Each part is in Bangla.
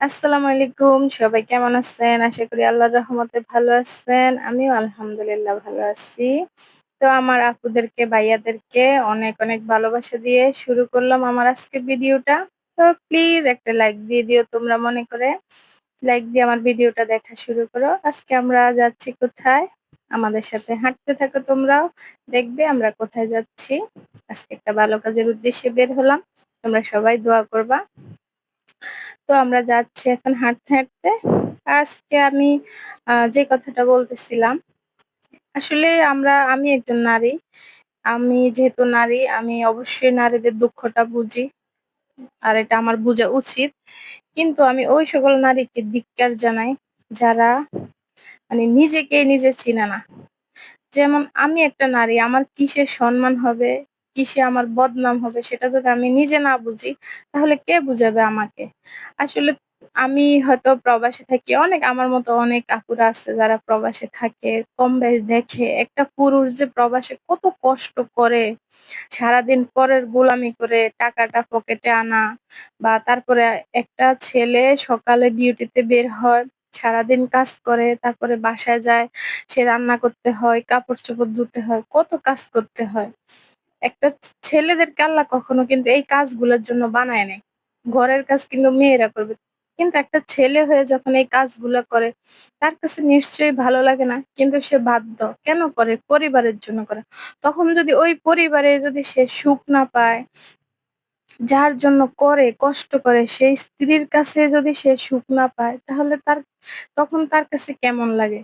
আসসালামু আলাইকুম। সবাই কেমন আছেন? আশা করি আল্লাহর রহমতে ভালো আছেন। আমিও আলহামদুলিল্লাহ ভালো আছি। তো আমার আপুদেরকে, ভাইয়াদেরকে অনেক, অনেক ভালোবাসা দিয়ে শুরু করলাম আমার আজকের ভিডিওটা। তো প্লিজ একটা লাইক দিয়ে দিও তোমরা মনে করে। লাইক দিয়ে আমার ভিডিওটা দেখা শুরু করো। আজকে আমরা যাচ্ছি কোথায়? আমাদের সাথে হাঁটতে থাকো তোমরাও। দেখবে আমরা কোথায় যাচ্ছি। আজকে একটা ভালো কাজের উদ্দেশ্যে বের হলাম। তোমরা সবাই দোয়া করবা। তো আমরা যাচ্ছি এখন হাঁটতে, হাঁটতে। আজকে আমি যে কথাটা বলতেছিলাম, আসলে আমরা আমি একজন নারী। আমি যেহেতু নারী, আমি অবশ্যই নারীদের দুঃখটা বুঝি। আর এটা আমার বোঝা উচিত। কিন্তু আমি ওই সকল নারীকে ধিক্কার জানাই, যারা মানে নিজেকে নিজে চিনে না। যেমন আমি একটা নারী, আমার কিসের সম্মান হবে, কিসে আমার বদনাম হবে সেটা যদি আমি নিজে না বুঝি, তাহলে কে বুঝাবে আমাকে? আসলে আমি হয়তো প্রবাসে থাকি। অনেক আমার মতো অনেক আপুরা আছে যারা প্রবাসে থাকে, কম-বেশ দেখে একটা পুরুষ যে প্রবাসে কত কষ্ট করে, সারাদিন পরের গোলামি করে টাকাটা পকেটে আনা বা তারপরে একটা ছেলে সকালে ডিউটিতে বের হয়, সারাদিন কাজ করে, তারপরে বাসায় যায়, সে রান্না করতে হয়, কাপড়-চোপড় ধুতে হয়, কত কাজ করতে হয়। একটা ছেলেদেরকে আল্লাহ কখনো কিন্তু এই কাজগুলোর জন্য বানায় নাই। ঘরের কাজ কিন্তু মেয়েরা করবে। কিন্তু একটা ছেলে হয়ে যখন এই কাজগুলা করে, তার কাছে নিশ্চয়ই ভালো লাগে না? কিন্তু সে বাধ্য। কেন করে? পরিবারের জন্য করে। তখন যদি ওই পরিবারে যদি সে সুখ না পায় যার জন্য করে, কষ্ট করে সেই স্ত্রীর কাছে যদি সে সুখ না পায়, তাহলে তার তখন তার কাছে কেমন লাগে?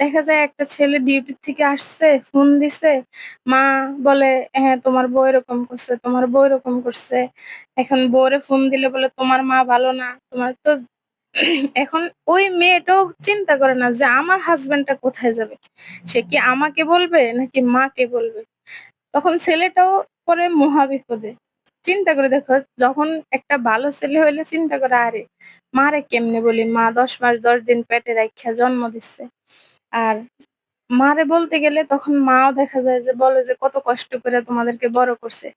দেখা যায় একটা ছেলে ডিউটি থেকে আসছে, ফোন দিছে, মা বলে, "হ্যাঁ, তোমার বউ এরকম করছে, তোমার বউ এরকম করছে।" এখন বউরে ফোন দিলে বলে, "তোমার মা ভালো না।" তোমার তো এখন ওই মেয়েটাও চিন্তা করে না যে আমার হাসব্যান্ডটা কোথায় যাবে? সে কি আমাকে বলবে নাকি মাকে বলবে? তখন ছেলেটাও পরে মহাবিপদে চিন্তা করে দেখো যখন একটা ভালো ছেলে হইলে চিন্তা করে আরে মারে কেমনে বলি? মা ১০ মাস ১০ দিন পেটে রাইখা জন্ম দিচ্ছে। আর মারে বলতে গেলে তখন মাও দেখা যায় যে বলে যে কত কষ্ট করে তোমাদেরকে বড় করছে।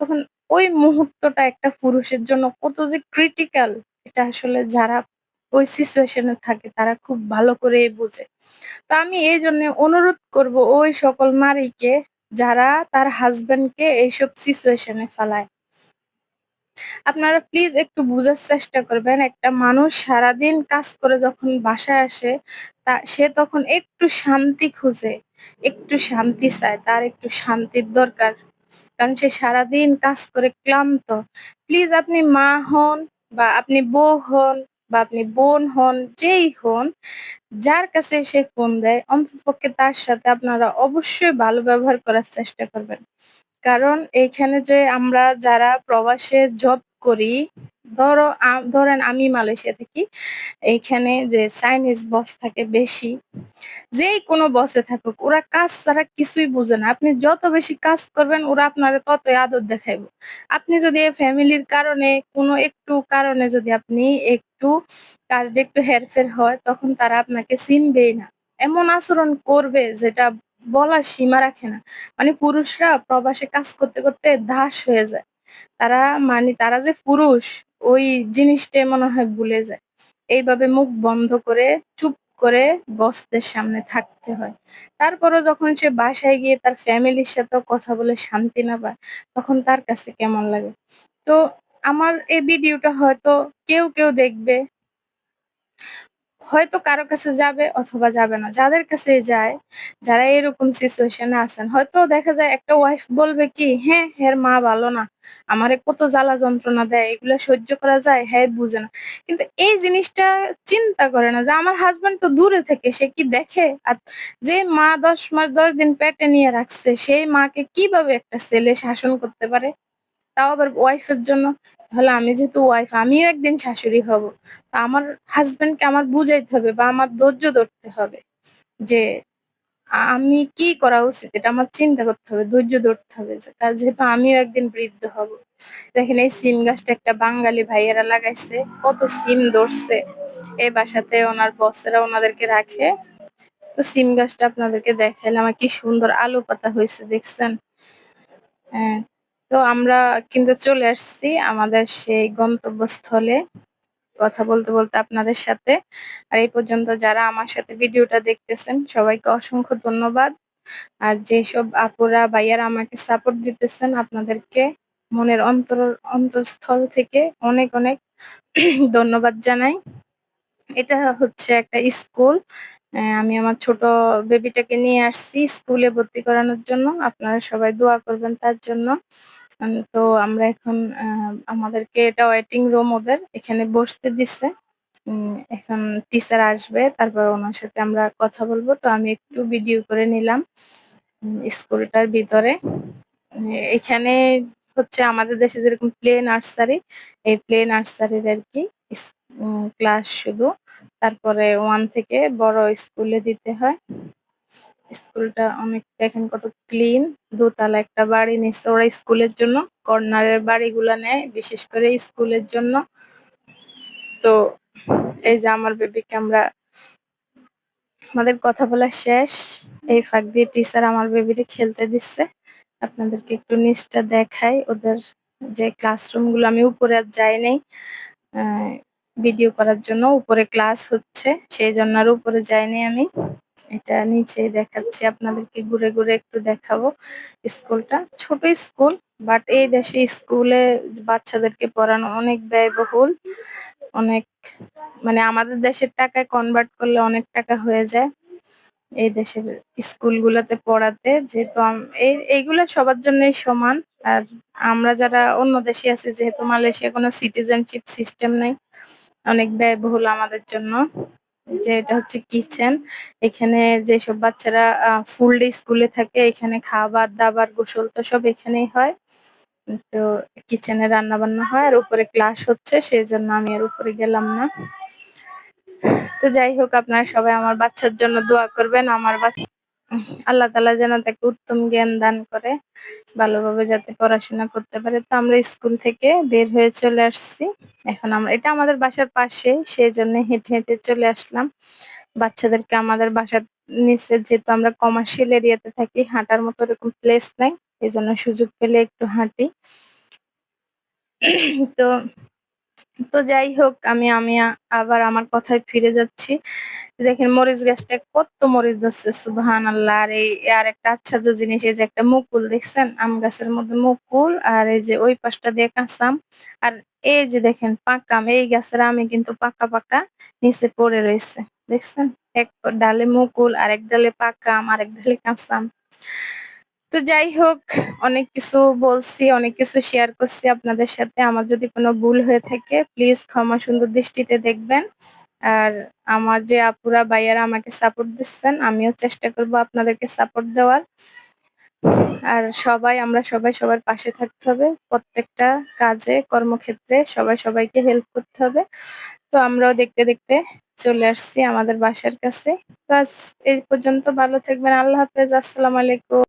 তখন ওই মুহূর্তটা একটা পুরুষের জন্য কত যে ক্রিটিক্যাল এটা আসলে যারা ওই সিচুয়েশন থাকে তারা খুব ভালো করেই বুঝে। তো আমি এই জন্য অনুরোধ করব ওই সকল নারীকে যারা তার হাসব্যান্ডকে এইসব সিচুয়েশন ফালায়। আপনারা প্লিজ একটু বুঝার চেষ্টা করবেন। একটা মানুষ সারাদিন কাজ করে যখন বাসায় আসে, তা সে তখন একটু শান্তি খুঁজে, একটু শান্তি চায়। তার একটু শান্তির দরকার। কারণ সে সারাদিন কাজ করে ক্লান্ত। প্লিজ আপনি মা হন বা আপনি বউ হন বা আপনি বোন হন, যেই হন, যার কাছে সে ফোন দেয় অন্ততপক্ষে তার সাথে আপনারা অবশ্যই ভালো ব্যবহার করার চেষ্টা করবেন। কারণ এইখানে যে আমরা যারা প্রবাসে জব করি, ধরো ধরেন আমি মালয়েশিয়া থাকি। এইখানে যে চাইনিজ বস থাকে বেশি, যেই কোনো বসে থাকুক ওরা কাজ ছাড়া কিছুই বুঝে না। আপনি যত বেশি কাজ করবেন ওরা আপনারে ততই আদর দেখাইব। আপনি যদি ফ্যামিলির কারণে কোনো একটু কারণে যদি আপনি একটু কাজটা একটু হেরফের হয় তখন তারা আপনাকে চিনবেই না। এমন আচরণ করবে যেটা বলার সীমা রাখে না। মানে পুরুষরা প্রবাসে কাজ করতে, করতে দাস হয়ে যায়। তারা মানে তারা যে পুরুষ ওই জিনিসটাই মনে হয় ভুলে যায়। এইভাবে মুখ বন্ধ করে চুপ করে বসদের সামনে থাকতে হয়। তারপরেও যখন সে বাসায় গিয়ে তার ফ্যামিলির সাথে কথা বলে শান্তি না পায়, তখন তার কাছে কেমন লাগে? তো আমার এই ভিডিওটা হয়তো কেউ, কেউ দেখবে হয়তো কারও কাছে যাবে অথবা যাবে না। যাদের কাছে যায়, যারা এরকম সিচুয়েশন আছেন, হয়তো দেখা যায় একটা ওয়াইফ বলবে কি, "হ্যাঁ, এর মা ভালো না। আমারে কত জ্বালা যন্ত্রণা দেয়। এগুলো সহ্য করা যায়? হ্যাঁ, বুঝে না।" কিন্তু এই জিনিসটা চিন্তা করে না যে আমার হাসব্যান্ড তো দূরে থেকে সে কি দেখে? আর যে মা ১০ মাস ১০ দিন পেটে নিয়ে রাখছে, সেই মাকে কীভাবে একটা ছেলে শাসন করতে পারে? তাও আবার ওয়াইফ এর জন্য। তাহলে আমি যেহেতু ওয়াইফ আমিও একদিন শাশুড়ি হব। আমার হাসব্যান্ডকে আমার বুঝাইতে হবে বা আমার ধৈর্য ধরতে হবে। যে আমি কি করা উচিত? এটা আমার চিন্তা করতে হবে, ধৈর্য ধরতে হবে। যেহেতু আমিও একদিন বৃদ্ধ হব। দেখেন এই সিম গাছটা একটা বাঙালি ভাইয়েরা লাগাইছে। কত সিম ধরছে। এই বাসাতে ওনার বসেরা ওনাদেরকে রাখে। তো সিম গাছটা আপনাদেরকে দেখাইলাম। কি সুন্দর আলো পাতা হয়েছে দেখছেন? হ্যাঁ, তো আমরা কিন্তু চলে আসছি আমাদের সেই গন্তব্যস্থলে। কথা বলতে বলতে আপনাদের সাথে আর এই পর্যন্ত যারা আমার সাথে ভিডিওটা দেখতেছেন, সবাইকে অসংখ্য ধন্যবাদ আর যেসব আপুরা, ভাইয়ারা আমাকে সাপোর্ট দিতেছেন, আপনাদেরকে মনের অন্তর, অন্তঃস্থল থেকে অনেক অনেক ধন্যবাদ জানাই এটা হচ্ছে একটা স্কুল আমি আমার ছোট বেবিটাকে নিয়ে আসছি স্কুলে ভর্তি করানোর জন্য। আপনারা সবাই দোয়া করবেন তার জন্য। তো আমরা এখন আমাদেরকে এটা ওয়েটিং রুম ওদের। এখানে বসতে দিচ্ছে এখন টিচার আসবে, তারপর ওনার সাথে আমরা কথা বলব। তো আমি একটু ভিডিও করে নিলাম স্কুলটার ভিতরে। এখানে হচ্ছে আমাদের দেশে যেরকম প্লে নার্সারি এই প্লে নার্সারির আর কি। ক্লাস শুধু। তারপরে ওয়ান থেকে বড় স্কুলে দিতে হয়। স্কুলটা অনেক, দেখেন কত ক্লিন দোতলা একটা বাড়ি নিচ্ছে ওরা স্কুলের জন্য। কর্নারের বাড়িগুলো নেয়, বিশেষ করে স্কুলের জন্য। তো এই যে আমার বেবিকে আমরা, আমাদের কথা বলা শেষ। এই ফাঁক দিয়ে টিচার আমার বেবিরে খেলতে দিচ্ছে। আপনাদেরকে একটু নিচটা দেখাই। ওদের যে ক্লাসরুমগুলো, আমি উপরে আর যাই নাই। ভিডিও করার জন্য উপরে ক্লাস হচ্ছে, সেই জন্য আর উপরে যাইনি আমি। এটা নিচে দেখাচ্ছি, আপনাদেরকে ঘুরে ঘুরে একটু দেখাবো স্কুলটা। ছোট স্কুল বাট এই দেশে স্কুলে বাচ্চাদেরকে পড়ানো অনেক ব্যয়বহুল। অনেক মানে আমাদের দেশের টাকায় কনভার্ট করলে অনেক টাকা হয়ে যায়। এই দেশের স্কুলগুলোতে পড়াতে, যেহেতু এই, এইগুলো সবার জন্যই সমান। আর আমরা যারা অন্য দেশে আছি, যেহেতু মালয়েশিয়া কোনো সিটিজেনশিপ সিস্টেম নেই অনেক ব্যয়বহুল আমাদের জন্য। যে এটা হচ্ছে কিচেন এখানে যেসব বাচ্চারা ফুল ডে স্কুলে থাকে, এখানে খাবার, দাবার, গোসল তো সব এখানেই হয়। তো কিচেনে রান্না বান্না হয় আর উপরে ক্লাস হচ্ছে সেই জন্য আমি আর উপরে গেলাম না। তো যাই হোক, আপনারা সবাই আমার বাচ্চার জন্য দোয়া করবেন। আমার বাচ্চা আল্লাহ তালা যেন তাকে উত্তম জ্ঞান দান করে, ভালোভাবে যাতে পড়াশোনা করতে পারে। তো আমরা স্কুল থেকে বের হয়ে চলে আসছি। এখন আমরা, এটা আমাদের বাসার পাশে সেই জন্য হেঁটে হেঁটে চলে আসলাম। বাচ্চাদেরকে আমাদের বাসার নিচে, যেহেতু আমরা কমার্শিয়াল এরিয়াতে থাকি, হাঁটার মতো এরকম প্লেস নাই। এই জন্য সুযোগ পেলে একটু হাঁটি। তো তো যাই হোক আমি আমি আবার আমার কথায় ফিরে যাচ্ছি। দেখেন, মরিচ গাছটা কত মরিচ ধরছে সুবহান আল্লাহ আর এই, আর একটা আচ্ছাদ্য জিনিস, এই যে একটা মুকুল, দেখছেন? আম গাছের মধ্যে মুকুল, আর এই যে ওই পাশটা দিয়ে কাঁচাম। আর এই যে দেখেন, পাকাম, এই গাছের আমি কিন্তু পাকা পাকা নিচে পড়ে রয়েছে। দেখছেন? এক ডালে মুকুল আর এক ডালে পাকাম আর এক ডালে কাঁচাম। তো যাই হোক, অনেক কিছু বলছি, অনেক কিছু শেয়ার করছি আপনাদের সাথে। আমার যদি কোনো ভুল হয়ে থাকে প্লিজ ক্ষমা সুন্দর দৃষ্টিতে দেখবেন। আর আমার যে আপুরা, ভাইয়ারা আমাকে সাপোর্ট দিচ্ছেন, আমিও চেষ্টা করব আপনাদেরকে সাপোর্ট দেওয়ার। আর সবাই, আমরা সবাই সবার পাশে থাকতে হবে। প্রত্যেকটা কাজে, কর্মক্ষেত্রে সবাই সবাইকে হেল্প করতে হবে। তো আমরাও দেখতে দেখতে চলে আসছি আমাদের বাসার কাছে। তো আজ এই পর্যন্ত ভালো থাকবেন। আল্লাহ হাফেজ। আসসালামু আলাইকুম।